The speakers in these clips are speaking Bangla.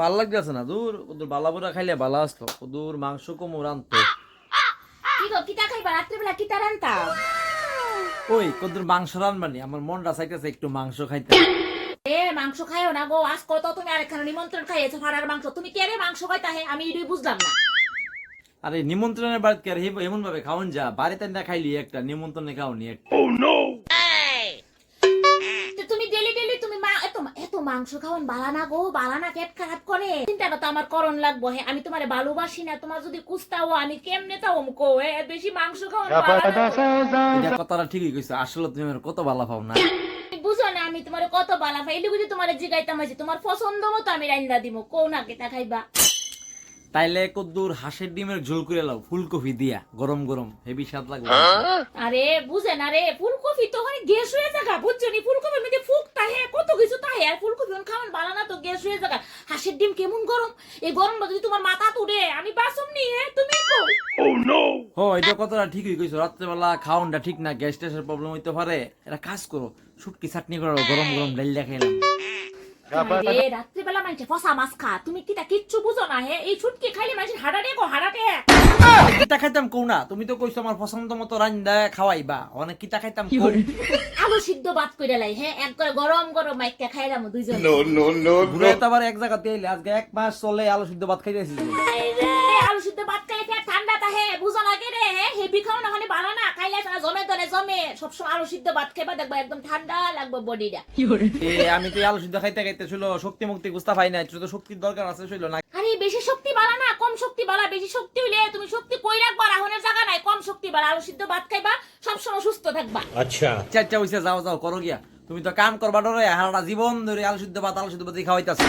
ভালো লাগতেছে না দূর ওদের বালা বুড়া খাইলে বালা আসতো ওদের মাংস কমুর আনতো কি গো কিতা খাইবা? রাত্রেবেলা কিতা রান্তা ওই কদুর মাংস রানবানি আমার মনটা চাইতেছে একটু মাংস খাইতে। এ মাংস খাইও না গো আজ কত তুমি আরেকখানে নিমন্ত্রণ খাইয়েছো ফাড়ার মাংস। তুমি কে রে মাংস খাইতা হে? আমি এটাই বুঝলাম না। আরে নিমন্ত্রণের বাড়িতে আর এমন ভাবে খাওন যা বাড়িতে না খাইলি একটা নিমন্ত্রণে খাওনি একটা। তো এত মাংস খাওয়ান বালানা গো বালানা কেট পেট খারাপ করে। চিন্তাটা তো আমার করণ লাগবো হে আমি তোমারে ভালোবাসি না তোমার যদি কুস্তাও আমি কেমনে তাও কো হে বেশি মাংস খাওয়ান বালা না গো। এটা কথাটা ঠিকই কইছো আসলে তুমি আমার কত ভালো পাও না। তুমি বুঝো না আমি তোমার কত বালা পাই এলি বুঝি তোমার জিগাইতাম আছে তোমার পছন্দ মতো আমি রান্না দিব কো না কেটা খাইবা। তাইলে কদ্দুর হাঁসের ডিমের ঝোল করে লাও ফুলকপি দিয়া গরম গরম হেভি স্বাদ লাগবে। আরে বুঝে না রে ফুলকপি তো ওখানে গ্যাস হয়ে যাগা বুঝছ নি? ফুলকপির মধ্যে ফুক তাহে কত কিছু তাহে আর ফুলকপি ওখানে খাওয়ান বালা না তো গ্যাস হয়ে যাগা। হাঁসের ডিম কেমন গরম? এই গরমটা যদি তোমার মাথা তুড়ে আমি বাসম নি হে তুমি কো ও এটা কথাটা ঠিকই কইছো রাত্রেবেলা খাওনটা ঠিক না গ্যাস ট্যাসের প্রবলেম হইতে পারে। এটা কাজ করো শুটকি চাটনি করো গরম গরম ডাইল খাইলাম। আরে রাত্রিবেলা মানুষে ফসা মাছ খা তুমি কি তা কিচ্ছু বুঝো না হে? এই ছুটকি খাইলে মানুষের হাডাটে কো হাডাটে কিতা খাইতাম কৌ না তুমি তো কইছো আমার পছন্দ মতো রান্দা খাওয়াইবা অনেক কিতা খাইতাম কৌ আলু সিদ্ধ বাদ করে লাই হ্যাঁ এক করে গরম গরম মাইকা খাইলাম দুইজন। ঘুরে তো আবার এক জায়গাতে এলে আজকে এক মাস চলে আলু সিদ্ধ ভাত খাইতেছি আলু সিদ্ধ বাদ খাইলে পেট ঠান্ডা তাহে বুঝো না কে রে হেভি খাও না খালি ভালো না খাইলে সারা জমে সবসময় আলু সিদ্ধ ভাত খাইবা দেখবা একদম ঠান্ডা লাগবে বডিটা। আমি তো আলু সিদ্ধ খাইতে খাইতে ছিল শক্তি মুক্তি গুস্তা পাই না তো শক্তির দরকার আছে ছিল না আরে বেশি শক্তি বাড়া না কম শক্তি বাড়া। বেশি শক্তি হইলে তুমি শক্তি কই রাখবা? রাহনের জায়গা নাই কম শক্তি বাড়া। আলু সিদ্ধ ভাত খাইবা সবসময় সুস্থ থাকবা। চারটা হইছে যাও যাও করো গিয়া। তুমি তো কাম করবা ডরে হারাটা জীবন ধরে আলু সিদ্ধ ভাত আলু সিদ্ধ ভাত খাওয়াইতাছো।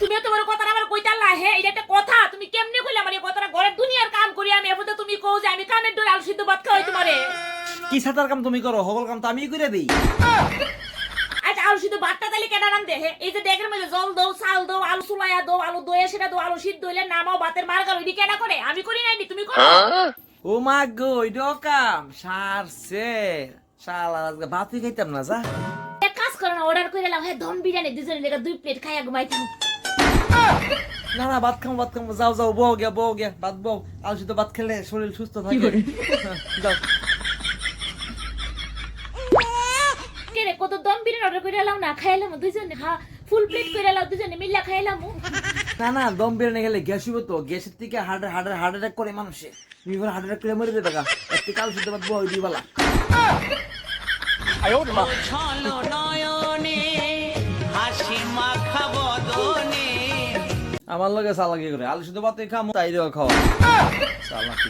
তুমি তো বড় কথা আমার কইতাল্লা হে এটা একটা কথা। তুমি কেমনে কইলা আমার এই কথাটা ঘরের দুনিয়ার কাম করি আমি এরপর তুমি কও যে আমি কামের ডোর আলু সিদ্ধ ভাত খাওয়াই তোমারে কি সাঁতার কাম তুমি করো? সকল কাম তো আমি করে দিই। আচ্ছা আলু সিদ্ধ ভাতটা তাহলে কেনা হে। এই যে ডেকের মধ্যে জল দাও চাল দাও আলু সুলাইয়া দাও আলু দয়ে সেটা দাও আলু সিদ্ধ হইলে নামাও ভাতের মার গালো কেনা করে? আমি করি নাইনি তুমি করো। ও মা গো কাম সারছে। শালা আজকে ভাতই খাইতাম না যা। এক কাজ করো না অর্ডার করে লাও হ্যাঁ দম বিরিয়ানি দুজনে লেগে দুই প্লেট খাইয়া ঘুমাইতাম না না ভাত খাব ভাত খাব যাও যাও বউ গিয়া বউ গিয়া ভাত বউ। আলু সিদ্ধ ভাত খেলে শরীর সুস্থ থাকে। যাও। কত দম বিরিয়ানি অর্ডার করে লাও না খাইলাম দুজনে ফুল প্লেট করে লাও দুজনে মিল্লা খাইলাম না না, দম বিরিয়ানি গেলে গ্যাস হইব তো। গ্যাসের থেকে হার্ট হার্ট হার্ট অ্যাটাক করে মানুষে। এবার হার্ট অ্যাটাক করে মরে দেবে গা। একটি কাল শুদ্ধ বাদ বই দিবালা আমার লগে সালাকি করে। আলু শুদ্ধ ভাত তাই খাওয়া। সালাকি